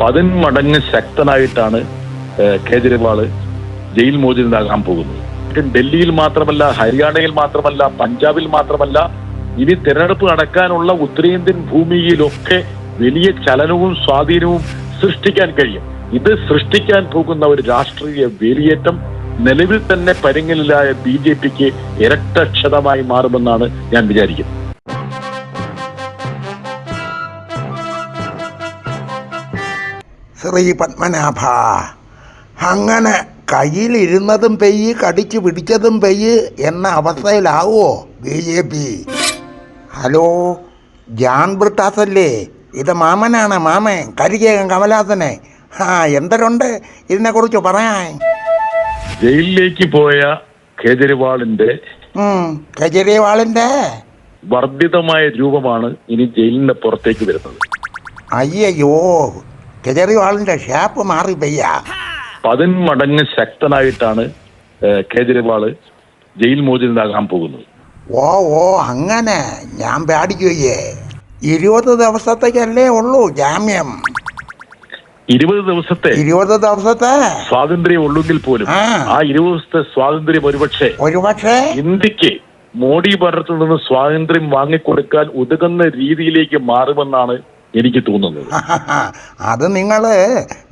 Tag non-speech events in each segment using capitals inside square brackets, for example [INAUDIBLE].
പതിന്മടങ്ങ് ശക്തനായിട്ടാണ് കേജ്രിവാൾ ജയിൽ മോചിതനാകാൻ പോകുന്നത്. ഡൽഹിയിൽ മാത്രമല്ല ഹരിയാനയിൽ മാത്രമല്ല പഞ്ചാബിൽ മാത്രമല്ല ഇനി തെരഞ്ഞെടുപ്പ് നടക്കാനുള്ള ഉത്തരേന്ത്യൻ ഭൂമിയിലൊക്കെ വലിയ ചലനവും സ്വാധീനവും സൃഷ്ടിക്കാൻ കഴിയും. ഇത് സൃഷ്ടിക്കാൻ പോകുന്ന ഒരു രാഷ്ട്രീയ വേലിയേറ്റം നിലവിൽ തന്നെ പരിങ്ങലിലായ ബി ജെ പിക്ക് ഇരട്ടക്ഷതമായി മാറുമെന്നാണ് ഞാൻ വിചാരിക്കുന്നത്. ശ്രീ പത്മനാഭ അങ്ങനെ കയ്യിലിരുന്നതും പെയ്യ് കടിച്ചു പിടിച്ചതും പെയ്യ് എന്ന അവസ്ഥയിലാവുമോ B J P? Hello John ബ്രിട്ടാസല്ലേ? ഇത് മാമനാണ് മാമൻ കരികേകൻ കമലാസനെ ആ എന്തരുണ്ട് ഇതിനെക്കുറിച്ച് പറയാൻ? ജയിലിലേക്ക് പോയ കേജ്രിവാളിന്റെ കേജരിവാളിന്റെ? വർദ്ധിതമായ രൂപമാണ് ഇനി ജയിലിന്റെ പുറത്തേക്ക് വരുന്നത്. അയ്യയ്യോ കെജ്രിവാളിന്റെ ഷാപ്പ് മാറി പെയ്യ. പതിന്മടങ്ങ് ശക്തനായിട്ടാണ് കേജരിവാൾ ജയിൽ മോചിതനാകാൻ പോകുന്നത്. ഓ ഓ അങ്ങനെ. ഞാൻ പേടിക്കുകയേ. ഇരുപത് ദിവസത്തേക്കല്ലേ ഉള്ളൂ ജാമ്യം. ഇരുപത് ദിവസത്തെ ഇരുപത് ദിവസത്തെ? സ്വാതന്ത്ര്യം ഉള്ളെങ്കിൽ പോലും. ആ ഇരുപത് ദിവസത്തെ സ്വാതന്ത്ര്യം ഒരുപക്ഷെ ഒരുപക്ഷെ? ഇന്ത്യയ്ക്ക് മോഡി ഭരണത്തിൽ നിന്ന് സ്വാതന്ത്ര്യം വാങ്ങിക്കൊടുക്കാൻ ഉതകുന്ന രീതിയിലേക്ക് മാറുമെന്നാണ് എനിക്ക് തോന്നുന്നത്. [LAUGHS] അത് നിങ്ങൾ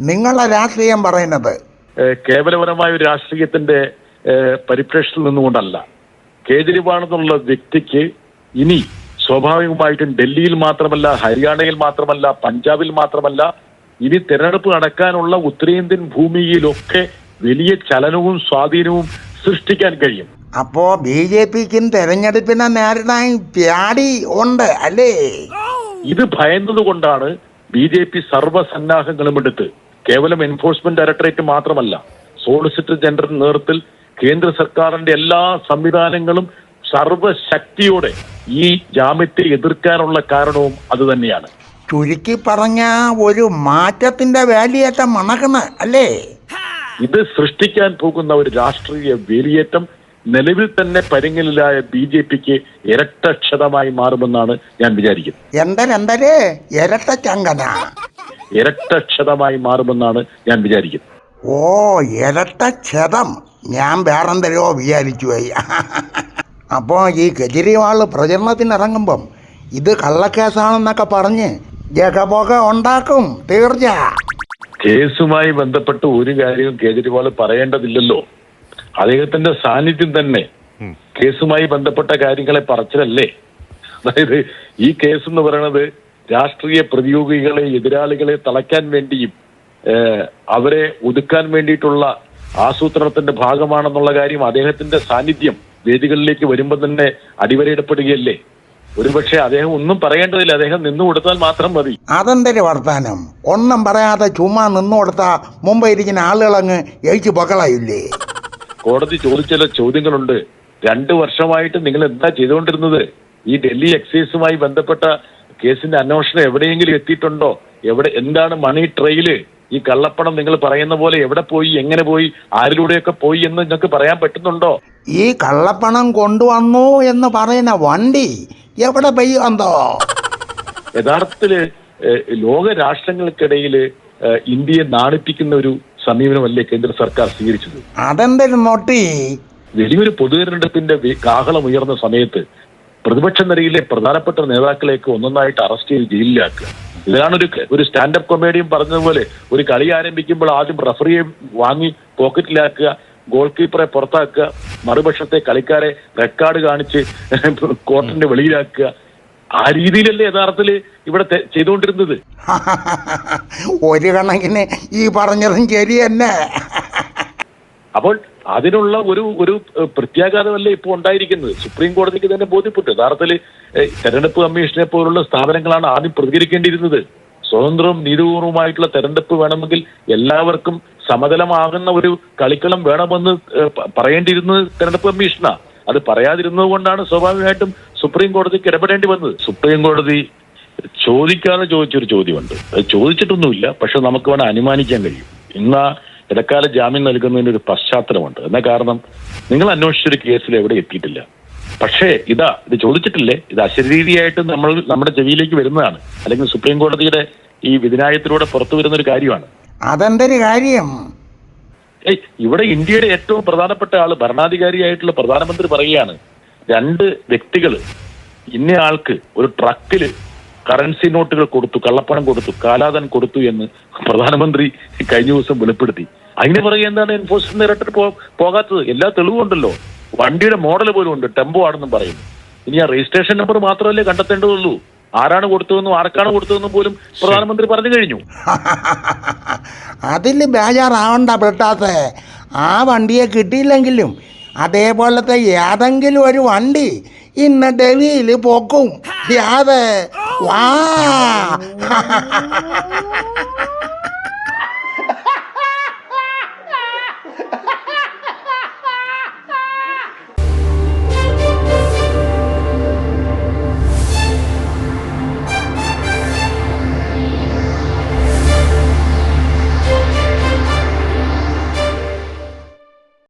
നിങ്ങളെ രാഷ്ട്രീയം പറയുന്നത്. കേവലപരമായ ഒരു രാഷ്ട്രീയത്തിന്റെ പരിപ്രേക്ഷത്തിൽ നിന്നുകൊണ്ടല്ല. കേജ്രിവാൾ എന്നുള്ള വ്യക്തിക്ക് ഇനി സ്വാഭാവികമായിട്ടും ഡൽഹിയിൽ മാത്രമല്ല ഹരിയാനയിൽ മാത്രമല്ല പഞ്ചാബിൽ മാത്രമല്ല ഇനി തെരഞ്ഞെടുപ്പ് നടക്കാനുള്ള ഉത്തരേന്ത്യൻ ഭൂമിയിലൊക്കെ വലിയ ചലനവും സ്വാധീനവും സൃഷ്ടിക്കാൻ കഴിയും. അപ്പോ ബി ജെ പിക്കും തെരഞ്ഞെടുപ്പിനെ നേരിടാൻ പ്യാടി ഉണ്ട് അല്ലേ? ഇത് ഭയന്നതുകൊണ്ടാണ് ബി ജെ പി സർവസന്നാഹങ്ങളും എടുത്ത് കേവലം എൻഫോഴ്സ്മെന്റ് ഡയറക്ടറേറ്റ് മാത്രമല്ല സോളിസിറ്റർ ജനറൽ നേതൃത്വത്തിൽ കേന്ദ്ര സർക്കാരിന്റെ എല്ലാ സംവിധാനങ്ങളും സർവശക്തിയോടെ ഈ ജാമ്യത്തെ എതിർക്കാനുള്ള കാരണവും അത് തന്നെയാണ്. ചുരുക്കി പറഞ്ഞ ഒരു മാറ്റത്തിന്റെ വേലിയേറ്റം മണക്കണ അല്ലേ? ഇത് സൃഷ്ടിക്കാൻ പോകുന്ന ഒരു രാഷ്ട്രീയ വേലിയേറ്റം നിലവിൽ തന്നെ പരിങ്ങലിലായ ബി ജെ പിക്ക് ഇരട്ടക്ഷതമായി മാറുമെന്നാണ് ഞാൻ വിചാരിക്കുന്നത്. എന്തരെന്തര് ഇരട്ടക്ഷതമായി മാറുമെന്നാണ് ഞാൻ വിചാരിക്കുന്നത്. ഓ ഇരട്ടക്ഷതം ഞാൻ വേറെന്തരോ വിചാരിച്ചു അപ്പോ അപ്പോൾ ഈ കെജ്രിവാൾ പ്രചരണത്തിനിറങ്ങുമ്പം ഇത് കള്ളക്കേസാണെന്നൊക്കെ പറഞ്ഞ് ജഗപൊക ഉണ്ടാക്കും തീർച്ച കേസുമായി ബന്ധപ്പെട്ട് ഒരു കാര്യവും കേജ്രിവാൾ പറയേണ്ടതില്ലല്ലോ. അദ്ദേഹത്തിന്റെ സാന്നിധ്യം തന്നെ കേസുമായി ബന്ധപ്പെട്ട കാര്യങ്ങളെ പറച്ചിലല്ലേ? അതായത് ഈ കേസ് എന്ന് പറയുന്നത് രാഷ്ട്രീയ പ്രതിയോഗികളെ എതിരാളികളെ തളയ്ക്കാൻ വേണ്ടിയും അവരെ ഒതുക്കാൻ വേണ്ടിയിട്ടുള്ള ആസൂത്രണത്തിന്റെ ഭാഗമാണെന്നുള്ള കാര്യം അദ്ദേഹത്തിന്റെ സാന്നിധ്യം വേദികളിലേക്ക് വരുമ്പോൾ തന്നെ അടിവരയിടപ്പെടുകയല്ലേ? ഒരുപക്ഷെ അദ്ദേഹം ഒന്നും പറയേണ്ടതില്ല. അദ്ദേഹം നിന്നു കൊടുത്താൽ മാത്രം മതി. അതെന്തൊരു വർത്താനം? ഒന്നും പറയാതെ ചുമ്മാ നിന്നു കൊടുത്താ മുമ്പ് ഇരിക്കുന്ന ആളുകളങ്ങ് എഴുച്ചു പൊക്കളയില്ലേ? കോടതി ചോദിച്ച ചില ചോദ്യങ്ങളുണ്ട്. രണ്ടു വർഷമായിട്ട് നിങ്ങൾ എന്താ ചെയ്തുകൊണ്ടിരുന്നത്? ഈ ഡൽഹി എക്സൈസുമായി ബന്ധപ്പെട്ട കേസിന്റെ അന്വേഷണം എവിടെയെങ്കിലും എത്തിയിട്ടുണ്ടോ? എവിടെ എന്താണ് മണി ട്രെയിൽ ഈ കള്ളപ്പണം നിങ്ങൾ പറയുന്ന പോലെ എവിടെ പോയി? എങ്ങനെ പോയി? ആരിലൂടെയൊക്കെ പോയി എന്ന് നിങ്ങൾക്ക് പറയാൻ പറ്റുന്നുണ്ടോ? ഈ കള്ളപ്പണം കൊണ്ടുവന്നു എന്ന് പറയുന്ന വണ്ടി എവിടെ പെയ്യുണ്ടോ യഥാർത്ഥത്തിൽ ഏഹ്, ലോക രാഷ്ട്രങ്ങൾക്കിടയിൽ ഇന്ത്യയെ നാണിപ്പിക്കുന്ന ഒരു സമീപനമല്ലേ കേന്ദ്ര സർക്കാർ സ്വീകരിച്ചത്? മോട്ടി വലിയൊരു പൊതുതെരഞ്ഞെടുപ്പിന്റെ കാഹളം ഉയർന്ന സമയത്ത് പ്രതിപക്ഷ നിരയിലെ പ്രധാനപ്പെട്ട നേതാക്കളെയൊക്കെ ഒന്നൊന്നായിട്ട് അറസ്റ്റ് ചെയ്ത് ജയിലിലാക്കുക. ഇതാണ് ഒരു ഒരു സ്റ്റാൻഡപ്പ് കൊമേഡിയൻ പറഞ്ഞതുപോലെ ഒരു കളി ആരംഭിക്കുമ്പോൾ ആദ്യം റഫറിയെ വാങ്ങി പോക്കറ്റിലാക്കുക ഗോൾ കീപ്പറെ പുറത്താക്കുക മറുപക്ഷത്തെ കളിക്കാരെ റെക്കോർഡ് കാണിച്ച് [LAUGHS] കോർട്ടിന്റെ വെളിയിലാക്കുക. ആ രീതിയിലല്ലേ യഥാർത്ഥത്തിൽ ഇവിടെ ചെയ്തുകൊണ്ടിരുന്നത്? [LAUGHS] ഒരു കണക്കിന് ഈ പറഞ്ഞതും ശരി തന്നെ. അപ്പോൾ അതിനുള്ള ഒരു ഒരു പ്രത്യാഘാതമല്ലേ ഇപ്പോൾ ഉണ്ടായിരിക്കുന്നത്? സുപ്രീം കോടതിക്ക് തന്നെ ബോധ്യപ്പെട്ടു. യഥാർത്ഥത്തിൽ തെരഞ്ഞെടുപ്പ് കമ്മീഷനെ പോലുള്ള സ്ഥാപനങ്ങളാണ് ആദ്യം പ്രതികരിക്കേണ്ടിയിരുന്നത്. സ്വതന്ത്രവും നീതിപൂർവമായിട്ടുള്ള തെരഞ്ഞെടുപ്പ് വേണമെങ്കിൽ എല്ലാവർക്കും സമതലമാകുന്ന ഒരു കളിക്കളം വേണമെന്ന് പറയേണ്ടിയിരുന്നത് തെരഞ്ഞെടുപ്പ് കമ്മീഷനാ. അത് പറയാതിരുന്നത് കൊണ്ടാണ് സ്വാഭാവികമായിട്ടും സുപ്രീം കോടതിക്ക് ഇടപെടേണ്ടി വന്നത്? സുപ്രീം കോടതി ചോദിക്കാതെ ചോദിച്ചൊരു ചോദ്യമുണ്ട്. അത് ചോദിച്ചിട്ടൊന്നുമില്ല പക്ഷെ നമുക്ക് വേണം അനുമാനിക്കാൻ കഴിയും. ഇന്ന് ഇടക്കാല ജാമ്യം നൽകുന്നതിന് ഒരു പശ്ചാത്തലമുണ്ട്. എന്ന കാരണം? നിങ്ങൾ അന്വേഷിച്ചൊരു കേസിൽ എവിടെ എത്തിയിട്ടില്ല. പക്ഷേ ഇതാ ഇത് ചോദിച്ചിട്ടില്ലേ? ഇത് അശരീരിയായിട്ട് നമ്മൾ നമ്മുടെ ചെവിയിലേക്ക് വരുന്നതാണ്. അല്ലെങ്കിൽ സുപ്രീം കോടതിയുടെ ഈ വിധിനായത്തിലൂടെ പുറത്തു വരുന്ന ഒരു കാര്യമാണ്. അതെന്തൊരു കാര്യം? ഇവിടെ ഇന്ത്യയുടെ ഏറ്റവും പ്രധാനപ്പെട്ട ആൾ ഭരണാധികാരിയായിട്ടുള്ള പ്രധാനമന്ത്രി പറയുകയാണ്. രണ്ട് വ്യക്തികൾ ഇന്ന ആൾക്ക് ഒരു ട്രക്കിൽ കറൻസി നോട്ടുകൾ കൊടുത്തു കള്ളപ്പണം കൊടുത്തു കാലാതൻ കൊടുത്തു എന്ന് പ്രധാനമന്ത്രി കഴിഞ്ഞ ദിവസം വെളിപ്പെടുത്തി. അതിന് പറയുക എന്താണ് എൻഫോഴ്സ്മെന്റ് ഡയറക്ടർ പോകാത്തത്? എല്ലാ തെളിവുണ്ടല്ലോ വണ്ടിയുടെ മോഡൽ പോലും ഉണ്ട്. ടെമ്പോ ആണെന്നും പറയുന്നു. ഇനി ആ രജിസ്ട്രേഷൻ നമ്പർ മാത്രമല്ലേ കണ്ടെത്തേണ്ടതുള്ളൂ. ആരാണ് കൊടുത്തതെന്നും ആർക്കാണ് കൊടുത്തതെന്നും പോലും പ്രധാനമന്ത്രി പറഞ്ഞു കഴിഞ്ഞു. [LAUGHS] അതിൽ ബേജാറാവണ്ട പെട്ടാത്ത. ആ വണ്ടിയെ കിട്ടിയില്ലെങ്കിലും അതേപോലത്തെ ഏതെങ്കിലും ഒരു വണ്ടി ഇന്ന് ഡൽഹിയിൽ പോക്കും. യാതെ വാ. [LAUGHS]